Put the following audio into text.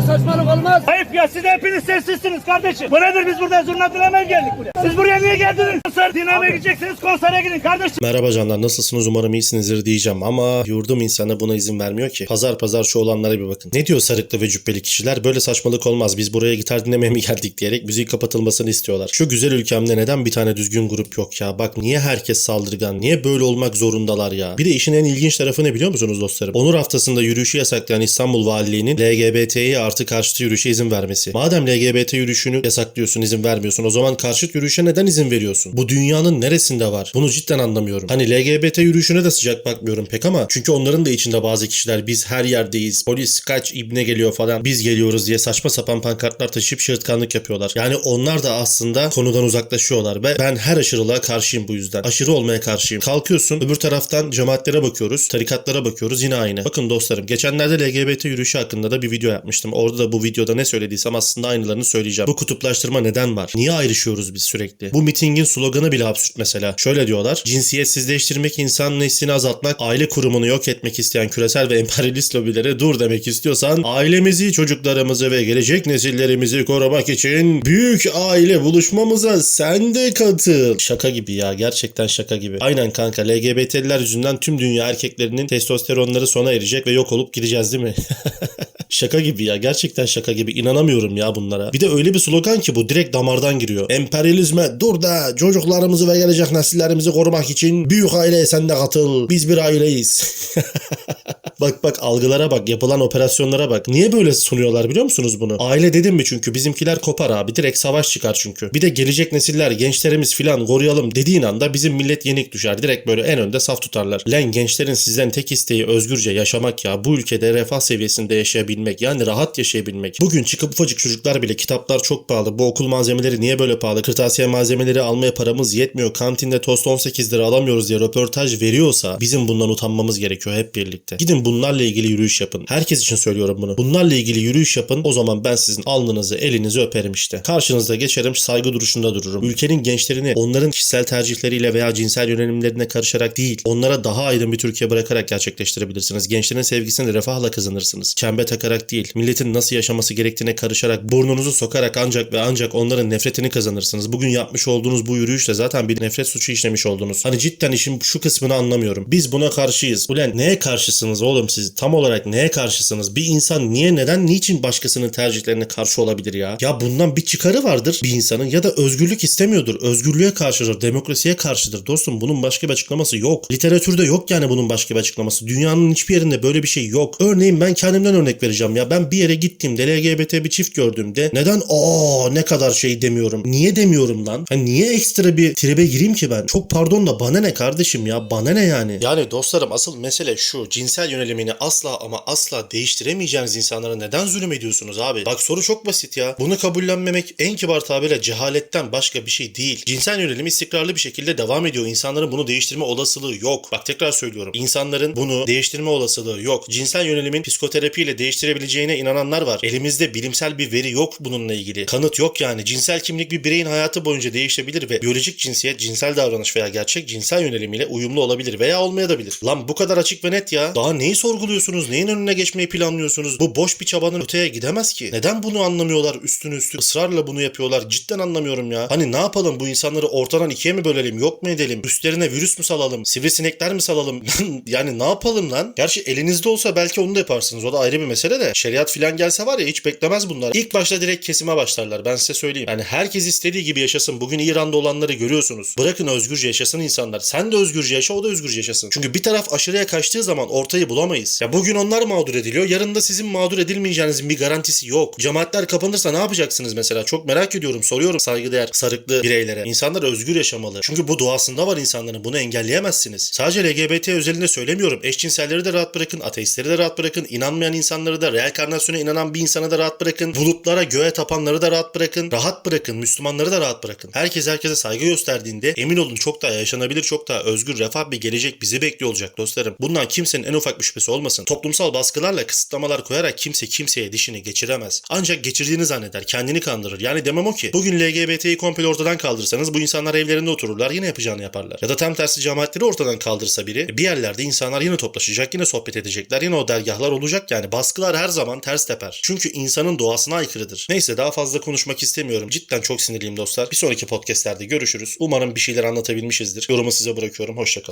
Saçmalık olmaz. Ayıp ya siz hepiniz sessizsiniz kardeşim. Bu nedir biz burada zurna dinlemeye geldik buraya. Siz buraya niye geldiniz? Konser dinlemeye gideceksiniz konsere gidin kardeşim. Merhaba canlar nasılsınız umarım iyisinizdir diyeceğim ama yurdum insanı buna izin vermiyor ki. Pazar pazar şu olanlara bir bakın. Ne diyor sarıklı ve cübbeli kişiler böyle saçmalık olmaz biz buraya gitar dinlemeye mi geldik diyerek müziğin kapatılmasını istiyorlar. Şu güzel ülkemde neden bir tane düzgün grup yok ya? Bak niye herkes saldırgan? Niye böyle olmak zorundalar ya? Bir de işin en ilginç tarafı ne biliyor musunuz dostlarım? Onur haftasında yürüyüşü yasaklayan İstanbul Valiliğinin LGBT'ye artı karşıtı yürüyüşe izin vermesi. Madem LGBT yürüyüşünü yasaklıyorsun izin vermiyorsun o zaman karşıt yürüyüşe neden izin veriyorsun? Bu dünyanın neresinde var? Bunu cidden anlamıyorum. Hani LGBT yürüyüşüne de sıcak bakmıyorum pek ama çünkü onların da içinde bazı kişiler biz her yerdeyiz. Polis kaç ibne geliyor falan. Biz geliyoruz diye saçma sapan pankartlar taşıyıp şırtkanlık yapıyorlar. Yani onlar da aslında konudan uzaklaşıyorlar ve ben her aşırılığa karşıyım bu yüzden. Aşırı olmaya karşıyım. Kalkıyorsun öbür taraftan cemaatlere bakıyoruz, tarikatlara bakıyoruz yine aynı. Bakın dostlarım geçenlerde LGBT yürüyüşü hakkında da bir video yapmıştım. Orada da bu videoda ne söylediysem aslında aynılarını söyleyeceğim. Bu kutuplaştırma neden var? Niye ayrışıyoruz biz sürekli? Bu mitingin sloganı bile absürt mesela. Şöyle diyorlar. Cinsiyetsizleştirmek, insan neslini azaltmak, aile kurumunu yok etmek isteyen küresel ve emperyalist lobilere dur demek istiyorsan ailemizi, çocuklarımızı ve gelecek nesillerimizi korumak için büyük aile buluşmamıza sen de katıl. Şaka gibi ya. Gerçekten şaka gibi. Aynen kanka. LGBT'liler yüzünden tüm dünya erkeklerinin testosteronları sona erecek ve yok olup gideceğiz değil mi? Şaka gibi ya. Gerçekten şaka gibi. İnanamıyorum ya bunlara. Bir de öyle bir slogan ki bu direkt damardan giriyor. Emperyalizme dur da çocuklarımızı ve gelecek nesillerimizi korumak için büyük aileye sen de katıl. Biz bir aileyiz. bak bak algılara bak. Yapılan operasyonlara bak. Niye böyle sunuyorlar biliyor musunuz bunu? Aile dedim mi çünkü bizimkiler kopar abi. Direkt savaş çıkar çünkü. Bir de gelecek nesiller gençlerimiz filan koruyalım dediğin anda bizim millet yenik düşer. Direkt böyle en önde saf tutarlar. Len gençlerin sizden tek isteği özgürce yaşamak ya. Bu ülkede refah seviyesinde yaşayabilmek. Yani rahat yaşayabilmek. Bugün çıkıp ufacık çocuklar bile kitaplar çok pahalı. Bu okul malzemeleri niye böyle pahalı? Kırtasiye malzemeleri almaya paramız yetmiyor. Kantinde tost 18 lira alamıyoruz diye röportaj veriyorsa bizim bundan utanmamız gerekiyor hep birlikte. Gidin bunlarla ilgili yürüyüş yapın. Herkes için söylüyorum bunu. Bunlarla ilgili yürüyüş yapın. O zaman ben sizin alnınızı, elinizi öperim işte. Karşınızda geçerim, saygı duruşunda dururum. Ülkenin gençlerini onların kişisel tercihleriyle veya cinsel yönelimlerine karışarak değil, onlara daha aydın bir Türkiye bırakarak gerçekleştirebilirsiniz. Gençlerin sevgisini refahla kazanırsınız. Çembe takarak değil, milletin nasıl yaşaması gerektiğine karışarak, burnunuzu sokarak ancak ve ancak onların nefretini kazanırsınız. Bugün yapmış olduğunuz bu yürüyüşle zaten bir nefret suçu işlemiş oldunuz. Hani cidden işin şu kısmını anlamıyorum. Biz buna karşıyız. Ulan neye karşısınız oğlum siz? Tam olarak neye karşısınız? Bir insan niye, neden, niçin başkasının tercihlerine karşı olabilir ya? Ya bundan bir çıkarı vardır bir insanın ya da özgürlük istemiyordur. Özgürlüğe karşıdır, demokrasiye karşıdır. Dostum bunun başka bir açıklaması yok. Literatürde yok yani bunun başka bir açıklaması. Dünyanın hiçbir yerinde böyle bir şey yok. Örneğin ben kendimden örnek vereceğim ya. Ben bir yere gittiğimde LGBT bir çift gördüğümde neden aa ne kadar şey demiyorum. Niye demiyorum lan? Hani niye ekstra bir tribe gireyim ki ben? Çok pardon da bana ne kardeşim ya? Bana ne yani? Yani dostlarım asıl mesele şu. Cinsel yönelimini asla ama asla değiştiremeyeceğiniz insanlara neden zulüm ediyorsunuz abi? Bak soru çok basit ya. Bunu kabullenmemek en kibar tabirle cehaletten başka bir şey değil. Cinsel yönelim istikrarlı bir şekilde devam ediyor. İnsanların bunu değiştirme olasılığı yok. Bak tekrar söylüyorum. İnsanların bunu değiştirme olasılığı yok. Cinsel yönelimin psikoterapiyle değiştirebileceğine inananlar var. Elimizde bilimsel bir veri yok bununla ilgili. Kanıt yok yani. Cinsel kimlik bir bireyin hayatı boyunca değişebilir ve biyolojik cinsiyet, cinsel davranış veya gerçek cinsel yönelimiyle uyumlu olabilir veya olmayabilir. Lan bu kadar açık ve net ya. Daha neyi sorguluyorsunuz? Neyin önüne geçmeyi planlıyorsunuz? Bu boş bir çabanın öteye gidemez ki. Neden bunu anlamıyorlar? Üstüne üstü ısrarla bunu yapıyorlar. Cidden anlamıyorum ya. Hani ne yapalım? Bu insanları ortadan ikiye mi bölelim? Yok mu edelim? Üstlerine virüs mü salalım? Sivrisinekler mi salalım? yani ne yapalım lan? Gerçi elinizde olsa belki onu da yaparsınız. O da ayrı bir mesele de. Şeriat filan gelse var ya hiç beklemez bunlar. İlk başta direkt kesime başlarlar. Ben size söyleyeyim. Yani herkes istediği gibi yaşasın. Bugün İran'da olanları görüyorsunuz. Bırakın özgürce yaşasın insanlar. Sen de özgürce yaşa o da özgürce yaşasın. Çünkü bir taraf aşırıya kaçtığı zaman ortayı bulamayız. Ya bugün onlar mağdur ediliyor. Yarın da sizin mağdur edilmeyeceğinizin bir garantisi yok. Cemaatler kapanırsa ne yapacaksınız mesela? Çok merak ediyorum. Soruyorum saygıdeğer sarıklı bireylere. İnsanlar özgür yaşamalı. Çünkü bu doğasında var insanların. Bunu engelleyemezsiniz. Sadece LGBT özelinde söylemiyorum. Eşcinselleri de rahat bırakın. Ateistleri de rahat bırakın. inanmayan insanları da reenkarnasyona inanan bir insana da rahat bırakın. Bulutlara göğe tapanları da rahat bırakın. Rahat bırakın. Müslümanları da rahat bırakın. Herkes herkese saygı gösterdiğinde emin olun çok daha yaşanabilir, çok daha özgür, refah bir gelecek bizi bekliyor olacak dostlarım. Bundan kimsenin en ufak bir şüphesi olmasın. Toplumsal baskılarla kısıtlamalar koyarak kimse kimseye dişini geçiremez. Ancak geçirdiğini zanneder, kendini kandırır. Yani demem o ki bugün LGBT'yi komple ortadan kaldırsanız bu insanlar evlerinde otururlar yine yapacağını yaparlar. Ya da tam tersi cemaatleri ortadan kaldırsa biri bir yerlerde insanlar yine toplaşacak, yine sohbet edecekler, yine o dergahlar olacak yani. Baskılar her zaman ters teper. Çünkü insanın doğasına aykırıdır. Neyse daha fazla konuşmak istemiyorum. Cidden çok sinirliyim dostlar. Bir sonraki podcastlerde görüşürüz. Umarım bir şeyler anlatabilmişizdir. Yorumu size bırakıyorum. Hoşçakalın.